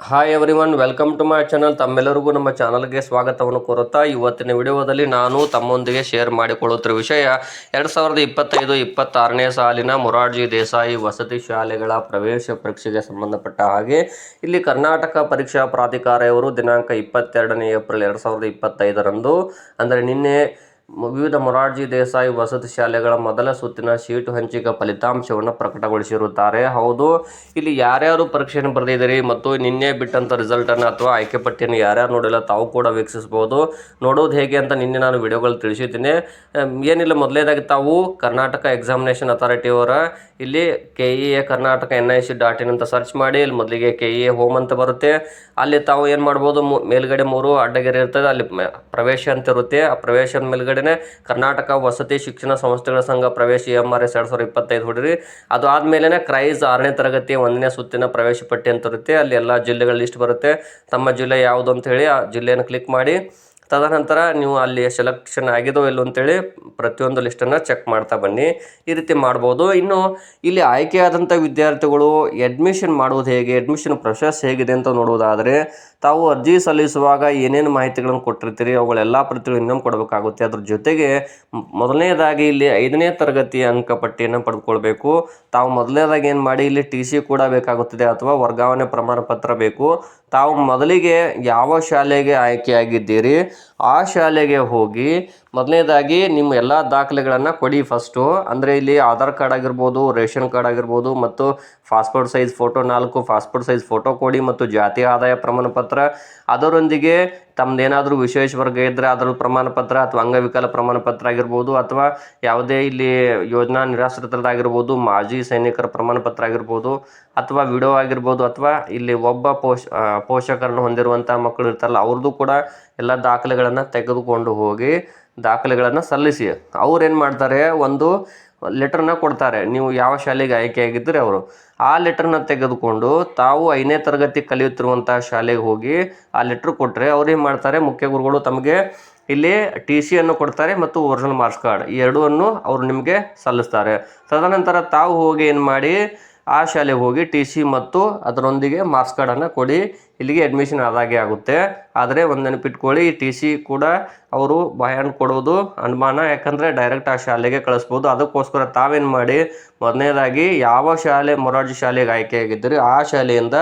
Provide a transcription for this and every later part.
Hi everyone welcome to my channel ತಮ್ಮೆಲ್ಲರಿಗೂ ನಮ್ಮ ಚಾನಲ್ಗೆ ಸ್ವಾಗತವನ್ನು ಕೋರುತ್ತಾ ಇವತ್ತಿನ ವಿಡಿಯೋದಲ್ಲಿ ನಾನು ತಮ್ಮೊಂದಿಗೆ ಶೇರ್ ಮಾಡಿಕೊಳ್ಳುತ್ತಿರುವ ವಿಷಯ ಎರಡು ಸಾವಿರದ ಇಪ್ಪತ್ತೈದು, ಇಪ್ಪತ್ತಾರನೇ ಸಾಲಿನ ಮೊರಾರ್ಜಿ ದೇಸಾಯಿ ವಸತಿ ಶಾಲೆಗಳ ಪ್ರವೇಶ ಪರೀಕ್ಷೆಗೆ ಸಂಬಂಧಪಟ್ಟ ಹಾಗೆ ಇಲ್ಲಿ ಕರ್ನಾಟಕ ಪರೀಕ್ಷಾ ಪ್ರಾಧಿಕಾರಿಯವರು ದಿನಾಂಕ ಇಪ್ಪತ್ತೆರಡನೇ ಏಪ್ರಿಲ್ ಎರಡು ಸಾವಿರದ ಇಪ್ಪತ್ತೈದರಂದು, ಅಂದರೆ ನಿನ್ನೆ ವಿವಿಧ ಮೊರಾರ್ಜಿ ದೇಸಾಯಿ ವಸತಿ ಶಾಲೆಗಳ ಮೊದಲ ಸುತ್ತಿನ ಸೀಟು ಹಂಚಿಕೆ ಫಲಿತಾಂಶವನ್ನು ಪ್ರಕಟಗೊಳಿಸಿರುತ್ತಾರೆ. ಹೌದು, ಇಲ್ಲಿ ಯಾರ್ಯಾರು ಪರೀಕ್ಷೆಯನ್ನು ಬರೆದಿದ್ದೀರಿ ಮತ್ತು ನಿನ್ನೆ ಬಿಟ್ಟಂಥ ರಿಸಲ್ಟನ್ನು ಅಥವಾ ಆಯ್ಕೆ ಪಟ್ಟಿಯನ್ನು ಯಾರ್ಯಾರು ನೋಡಿಲ್ಲ ತಾವು ಕೂಡ ವೀಕ್ಷಿಸ್ಬೋದು ನೋಡೋದು ಹೇಗೆ ಅಂತ ನಿನ್ನೆ ನಾನು ವಿಡಿಯೋಗಳು ತಿಳಿಸಿದ್ದೀನಿ. ಏನಿಲ್ಲ ಮೊದಲೇದಾಗಿ ತಾವು ಕರ್ನಾಟಕ ಎಕ್ಸಾಮಿನೇಷನ್ ಅಥಾರಿಟಿಯವರ ಇಲ್ಲಿ K A Karnataka N I C dot in ಅಂತ ಸರ್ಚ್ ಮಾಡಿ, ಇಲ್ಲಿ ಮೊದಲಿಗೆ ಕೆ ಎ ಹೋಮ್ ಅಂತ ಬರುತ್ತೆ. ಅಲ್ಲಿ ತಾವು ಏನು ಮಾಡ್ಬೋದು ಮೇಲ್ಗಡೆ ಮೂರು ಅಡ್ಡಗೆರೆ ಇರ್ತದೆ, ಅಲ್ಲಿ ಪ್ರವೇಶ ಅಂತ ಇರುತ್ತೆ. ಆ ಪ್ರವೇಶದ ಕರ್ನಾಟಕ ವಸತಿ ಶಿಕ್ಷಣ ಸಂಸ್ಥೆಗಳ ಸಂಘ ಪ್ರವೇಶ ಎಂ ಆರ್ ಎಸ್ ಎರಡು ಸಾವಿರದ ಇಪ್ಪತ್ತೈದು ಹೊಡಿರಿ. ಅದು ಆದಮೇಲೆ ಕ್ರೈಸ್ ಆರನೇ ತರಗತಿ ಒಂದನೇ ಸುತ್ತಿನ ಪ್ರವೇಶ ಪಟ್ಟಿ ಅಂತ ಇರುತ್ತೆ. ಅಲ್ಲಿ ಎಲ್ಲ ಜಿಲ್ಲೆಗಳ ಲಿಸ್ಟ್ ಬರುತ್ತೆ. ತಮ್ಮ ಜಿಲ್ಲೆ ಯಾವುದು ಅಂತ ಹೇಳಿ ಆ ಜಿಲ್ಲೆಯನ್ನು ಕ್ಲಿಕ್ ಮಾಡಿ. ತದನಂತರ ನೀವು ಅಲ್ಲಿ ಸೆಲೆಕ್ಷನ್ ಆಗಿದೋ ಇಲ್ಲೋ ಅಂತೇಳಿ ಪ್ರತಿಯೊಂದು ಲಿಸ್ಟನ್ನು ಚೆಕ್ ಮಾಡ್ತಾ ಬನ್ನಿ. ಈ ರೀತಿ ಮಾಡ್ಬೋದು. ಇನ್ನು ಇಲ್ಲಿ ಆಯ್ಕೆಯಾದಂಥ ವಿದ್ಯಾರ್ಥಿಗಳು ಅಡ್ಮಿಷನ್ ಮಾಡುವುದು ಹೇಗೆ ಅಡ್ಮಿಷನ್ ಪ್ರೊಸೆಸ್ ಹೇಗಿದೆ ಅಂತ ನೋಡುವುದಾದರೆ, ತಾವು ಅರ್ಜಿ ಸಲ್ಲಿಸುವಾಗ ಏನೇನು ಮಾಹಿತಿಗಳನ್ನು ಕೊಟ್ಟಿರ್ತೀರಿ ಅವುಗಳೆಲ್ಲ ಪ್ರತಿಗಳು ಇನ್ನೊಮ್ಮೆ ಕೊಡಬೇಕಾಗುತ್ತೆ. ಅದ್ರ ಜೊತೆಗೆ ಮೊದಲನೇದಾಗಿ ಇಲ್ಲಿ ಐದನೇ ತರಗತಿಯ ಅಂಕಪಟ್ಟಿಯನ್ನು ಪಡೆದುಕೊಳ್ಬೇಕು ತಾವು ಮೊದಲನೇದಾಗಿ ಏನು ಮಾಡಿ, ಇಲ್ಲಿ ಟಿ ಸಿ ಕೂಡ ಬೇಕಾಗುತ್ತದೆ ಅಥವಾ ವರ್ಗಾವಣೆ ಪ್ರಮಾಣ ಪತ್ರ ಬೇಕು. ತಾವು ಮೊದಲಿಗೆ ಯಾವ ಶಾಲೆಗೆ ಆಯ್ಕೆಯಾಗಿದ್ದೀರಿ ಆ ಶಾಲೆಗೆ ಹೋಗಿ ಮೊದಲನೇದಾಗಿ ನಿಮ್ಮ ಎಲ್ಲ ದಾಖಲೆಗಳನ್ನು ಕೊಡಿ ಫಸ್ಟು ಅಂದರೆ ಇಲ್ಲಿ ಆಧಾರ್ ಕಾರ್ಡ್ ಆಗಿರ್ಬೋದು, ರೇಷನ್ ಕಾರ್ಡ್ ಆಗಿರ್ಬೋದು ಮತ್ತು ಪಾಸ್ಪೋರ್ಟ್ ಸೈಜ್ ಫೋಟೋ ನಾಲ್ಕು, ಪಾಸ್ಪೋರ್ಟ್ ಸೈಜ್ ಫೋಟೋ ಕೊಡಿ ಮತ್ತು ಜಾತಿ ಆದಾಯ ಪ್ರಮಾಣ ಪತ್ರ ಅದರೊಂದಿಗೆ ತಮ್ಮದೇನಾದರೂ ವಿಶೇಷ ವರ್ಗ ಇದ್ದರೆ ಅದರ ಪ್ರಮಾಣ ಪತ್ರ ಅಥವಾ ಅಂಗವಿಕಲ ಪ್ರಮಾಣ ಪತ್ರ ಆಗಿರ್ಬೋದು ಅಥವಾ ಯಾವುದೇ ಇಲ್ಲಿ ಯೋಜನಾ ನಿರಾಶ್ರಿತರದಾಗಿರ್ಬೋದು ಮಾಜಿ ಸೈನಿಕರ ಪ್ರಮಾಣ ಪತ್ರ ಆಗಿರ್ಬೋದು ಅಥವಾ ವಿಡೋ ಆಗಿರ್ಬೋದು ಅಥವಾ ಇಲ್ಲಿ ಒಬ್ಬ ಪೋಷ ಪೋಷಕರನ್ನು ಹೊಂದಿರುವಂಥ ಮಕ್ಕಳು ಇರ್ತಾರಲ್ಲ, ಅವ್ರದ್ದು ಕೂಡ ಎಲ್ಲ ದಾಖಲೆಗಳನ್ನು ತೆಗೆದುಕೊಂಡು ಹೋಗಿ ದಾಖಲೆಗಳನ್ನು ಸಲ್ಲಿಸಿ. ಅವ್ರು ಏನು ಮಾಡ್ತಾರೆ? ಒಂದು ಲೆಟ್ರನ್ನ ಕೊಡ್ತಾರೆ. ನೀವು ಯಾವ ಶಾಲೆಗೆ ಆಯ್ಕೆಯಾಗಿದ್ದರೆ ಅವರು. ಆ ಲೆಟ್ರನ್ನ ತೆಗೆದುಕೊಂಡು ತಾವು ಐದನೇ ತರಗತಿ ಕಲಿಯುತ್ತಿರುವಂಥ ಶಾಲೆಗೆ ಹೋಗಿ ಆ ಲೆಟ್ರ್ ಕೊಟ್ಟರೆ ಅವ್ರು ಏನು ಮಾಡ್ತಾರೆ? ಮುಖ್ಯ ಗುರುಗಳು ತಮಗೆ ಇಲ್ಲಿ ಟಿ ಸಿಯನ್ನು ಕೊಡ್ತಾರೆ ಮತ್ತು ಒರಿಜಿನಲ್ ಮಾರ್ಕ್ಸ್ ಕಾರ್ಡ್ ಈ ಎರಡೂ ಅವರು ನಿಮಗೆ ಸಲ್ಲಿಸ್ತಾರೆ. ತದನಂತರ ತಾವು ಹೋಗಿ ಏನು ಮಾಡಿ ಆ ಶಾಲೆಗೆ ಹೋಗಿ ಟಿ ಸಿ ಮತ್ತು ಅದರೊಂದಿಗೆ ಮಾರ್ಕ್ಸ್ ಕಾರ್ಡನ್ನು ಕೊಡಿ. ಇಲ್ಲಿಗೆ ಅಡ್ಮಿಷನ್ ಆದಾಗೆ ಆಗುತ್ತೆ. ಆದರೆ ಒಂದು ನೆನಪಿಟ್ಕೊಳ್ಳಿ ಟಿ ಸಿ ಕೂಡ ಅವರು ಬಾಯನ್ ಕೊಡೋದು ಅನುಮಾನ. ಯಾಕಂದರೆ ಡೈರೆಕ್ಟ್ ಆ ಶಾಲೆಗೆ ಕಳಿಸ್ಬೋದು. ಅದಕ್ಕೋಸ್ಕರ ತಾವೇನು ಮಾಡಿ? ಮೊದಲನೇದಾಗಿ ಯಾವ ಶಾಲೆ ಮೊರಾರ್ಜಿ ಶಾಲೆಗೆ ಆಯ್ಕೆಯಾಗಿದ್ದೀರಿ ಆ ಶಾಲೆಯಿಂದ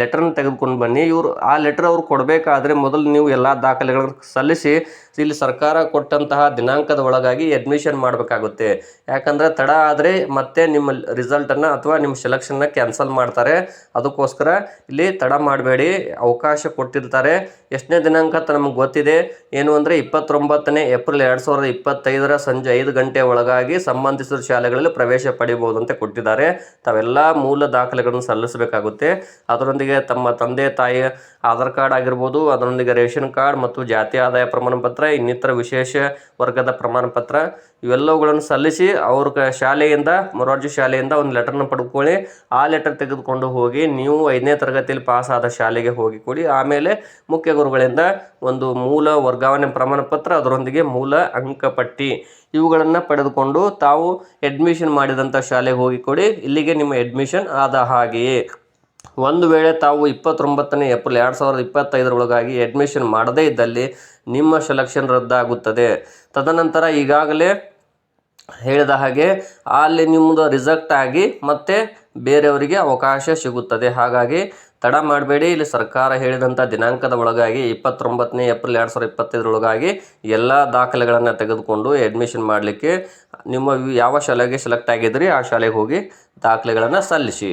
ಲೆಟರ್ನ ತೆಗೆದುಕೊಂಡು ಬನ್ನಿ. ಇವರು ಆ ಲೆಟ್ರ್ ಅವ್ರು ಕೊಡಬೇಕಾದ್ರೆ ಮೊದಲು ನೀವು ಎಲ್ಲ ದಾಖಲೆಗಳನ್ನು ಸಲ್ಲಿಸಿ ಇಲ್ಲಿ ಸರ್ಕಾರ ಕೊಟ್ಟಂತಹ ದಿನಾಂಕದ ಒಳಗಾಗಿ ಅಡ್ಮಿಷನ್ ಮಾಡಬೇಕಾಗುತ್ತೆ. ಯಾಕಂದರೆ ತಡ ಆದರೆ ಮತ್ತೆ ನಿಮ್ಮ ರಿಸಲ್ಟನ್ನು ಅಥವಾ ನಿಮ್ಮ ಸೆಲೆಕ್ಷನ್ನ ಕ್ಯಾನ್ಸಲ್ ಮಾಡ್ತಾರೆ. ಅದಕ್ಕೋಸ್ಕರ ಇಲ್ಲಿ ತಡ ಮಾಡಬೇಡಿ. ಅವಕಾಶ ಕೊಟ್ಟಿರ್ತಾರೆ. ಎಷ್ಟನೇ ದಿನಾಂಕ ಅಂತ ನಮಗೆ ಗೊತ್ತಿದೆ. ಏನು ಅಂದರೆ ಇಪ್ಪತ್ತೊಂಬತ್ತನೇ ಏಪ್ರಿಲ್ ಎರಡು ಸಾವಿರದ ಇಪ್ಪತ್ತೈದರ ಸಂಜೆ ಐದು ಗಂಟೆ ಒಳಗಾಗಿ ಸಂಬಂಧಿಸಿದ ಶಾಲೆಗಳಲ್ಲಿ ಪ್ರವೇಶ ಪಡೆಯಬಹುದು ಅಂತ ಕೊಟ್ಟಿದ್ದಾರೆ. ತಾವೆಲ್ಲ ಮೂಲ ದಾಖಲೆಗಳನ್ನು ಸಲ್ಲಿಸಬೇಕಾಗುತ್ತೆ. ಅದರೊಂದಿಗೆ ತಮ್ಮ ತಂದೆ ತಾಯಿಯ ಆಧಾರ್ ಕಾರ್ಡ್ ಆಗಿರ್ಬೋದು, ಅದರೊಂದಿಗೆ ರೇಷನ್ ಕಾರ್ಡ್ ಮತ್ತು ಜಾತಿ ಆದಾಯ ಪ್ರಮಾಣ ಪತ್ರ ಇನ್ನಿತರ ವಿಶೇಷ ವರ್ಗದ ಪ್ರಮಾಣ ಪತ್ರ ಇವೆಲ್ಲವುಗಳನ್ನು ಸಲ್ಲಿಸಿ ಅವ್ರ ಶಾಲೆಯಿಂದ ಮೊರಾರ್ಜಿ ಶಾಲೆಯಿಂದ ಒಂದು ಲೆಟರ್ನ ಪಡ್ಕೊಳ್ಳಿ. ಆ ಲೆಟರ್ ತೆಗೆದುಕೊಂಡು ಹೋಗಿ, ನೀವು ಐದನೇ ತರಗತಿಯಲ್ಲಿ ಪಾಸ್ ಆದ ಶಾಲೆಗೆ ಹೋಗಿ ಕೊಡಿ. ಆಮೇಲೆ ಮುಖ್ಯ ಗುರುಗಳಿಂದ ಒಂದು ಮೂಲ ವರ್ಗಾವಣೆ ಪ್ರಮಾಣ ಪತ್ರ ಅದರೊಂದಿಗೆ ಮೂಲ ಅಂಕಪಟ್ಟಿ ಇವುಗಳನ್ನು ಪಡೆದುಕೊಂಡು ತಾವು ಅಡ್ಮಿಷನ್ ಮಾಡಿದಂಥ ಶಾಲೆಗೆ ಹೋಗಿ ಕೊಡಿ. ಇಲ್ಲಿಗೆ ನಿಮ್ಮ ಅಡ್ಮಿಷನ್ ಆದ ಹಾಗೆಯೇ. ಒಂದು ವೇಳೆ ತಾವು ಇಪ್ಪತ್ತೊಂಬತ್ತನೇ ಏಪ್ರಿಲ್ ಎರಡು ಸಾವಿರದ ಇಪ್ಪತ್ತೈದರೊಳಗಾಗಿ ಅಡ್ಮಿಷನ್ ಮಾಡದೇ ಇದ್ದಲ್ಲಿ ನಿಮ್ಮ ಸೆಲೆಕ್ಷನ್ ರದ್ದಾಗುತ್ತದೆ. ತದನಂತರ ಈಗಾಗಲೇ ಹೇಳಿದ ಹಾಗೆ ಅಲ್ಲಿ ನಿಮ್ಮದು ರಿಜೆಕ್ಟ್ ಆಗಿ ಮತ್ತೆ ಬೇರೆಯವರಿಗೆ ಅವಕಾಶ ಸಿಗುತ್ತದೆ. ಹಾಗಾಗಿ ತಡ ಮಾಡಬೇಡಿ. ಇಲ್ಲಿ ಸರ್ಕಾರ ಹೇಳಿದಂಥ ದಿನಾಂಕದ ಒಳಗಾಗಿ ಇಪ್ಪತ್ತೊಂಬತ್ತನೇ ಏಪ್ರಿಲ್ ಎರಡು ಸಾವಿರದ ಇಪ್ಪತ್ತೈದರೊಳಗಾಗಿ ಎಲ್ಲ ದಾಖಲೆಗಳನ್ನು ತೆಗೆದುಕೊಂಡು ಅಡ್ಮಿಷನ್ ಮಾಡಲಿಕ್ಕೆ ನಿಮ್ಮ ಯಾವ ಶಾಲೆಗೆ ಸೆಲೆಕ್ಟ್ ಆಗಿದ್ರಿ ಆ ಶಾಲೆಗೆ ಹೋಗಿ ದಾಖಲೆಗಳನ್ನು ಸಲ್ಲಿಸಿ.